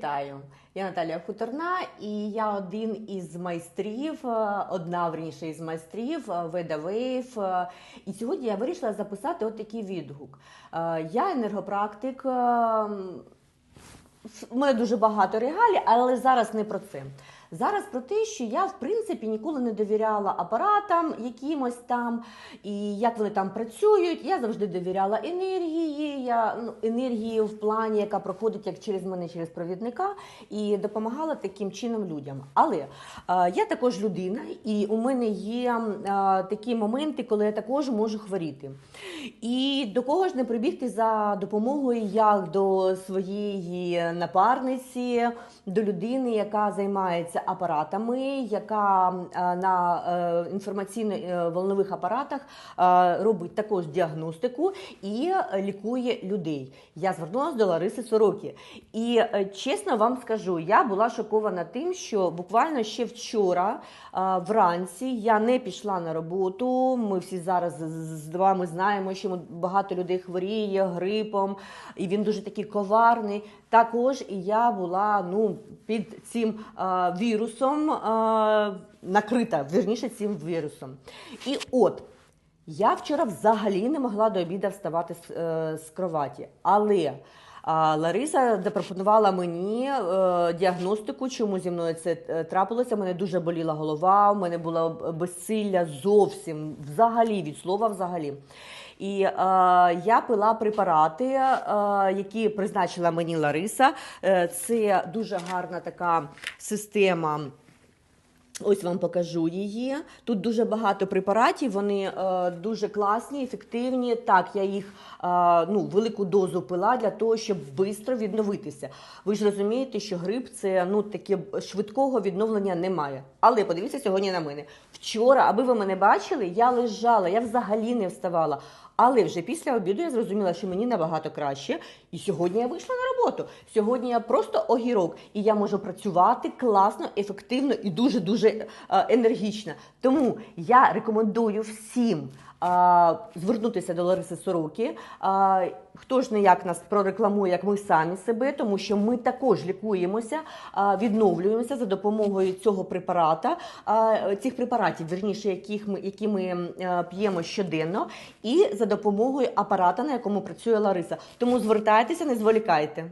Вітаю, я Наталія Хуторна, і я один із майстрів, е, одна верніше із майстрів Веда Вейв. Е, І сьогодні я вирішила записати от такий відгук. Е, Я енергопрактик. е, У мене дуже багато регалій, але зараз не про це. Зараз про те, що я в принципі ніколи не довіряла апаратам якимось там, і як вони там працюють. Я завжди довіряла енергії, я ну, енергії в плані, яка проходить як через мене, через провідника, і допомагала таким чином людям. Але е, я також людина, і у мене є е, такі моменти, коли я також можу хворіти. І до кого ж не прибігти за допомогою, як до своєї напарниці, до людини, яка займається апаратами, яка е, на е, інформаційно-волнових апаратах робить також діагностику і е, лікує людей. Я звернулася до Лариси Сороки. І е, чесно вам скажу, я була шокована тим, що буквально ще вчора е, вранці я не пішла на роботу. Ми всі зараз з- вами знаємо, що багато людей хворіє грипом, і він дуже такий коварний. Також і я була ну, під цим е, вірусом накрита, вірніше цим вірусом. І от. Я вчора взагалі не могла до обіду вставати з, е, з кроваті, але а, Лариса запропонувала мені е, діагностику, чому зі мною це е, трапилося. Мене дуже боліла голова, у мене було безсилля зовсім взагалі від слова взагалі. І е, я пила препарати, е, які призначила мені Лариса. Е, це дуже гарна така система. Ось вам покажу її. Тут дуже багато препаратів, вони е, дуже класні, ефективні. Так, я їх е, ну, велику дозу пила для того, щоб швидко відновитися. Ви ж розумієте, що грип це ну таке швидкого відновлення немає. Але подивіться сьогодні на мене. Вчора, аби ви мене бачили, я лежала, я взагалі не вставала. Але вже після обіду я зрозуміла, що мені набагато краще. І сьогодні я вийшла на роботу. Сьогодні я просто огірок, і я можу працювати класно, ефективно і дуже дуже енергічно. Тому я рекомендую всім. Звернутися до Лариси Сороки. Е, Хто ж не як нас прорекламує, як ми самі себе, тому що ми також лікуємося, відновлюємося за допомогою цього препарата, цих препаратів, верніше, яких ми, які ми е, п'ємо щоденно, і за допомогою апарата, на якому працює Лариса. Тому звертайтеся, не зволікайте.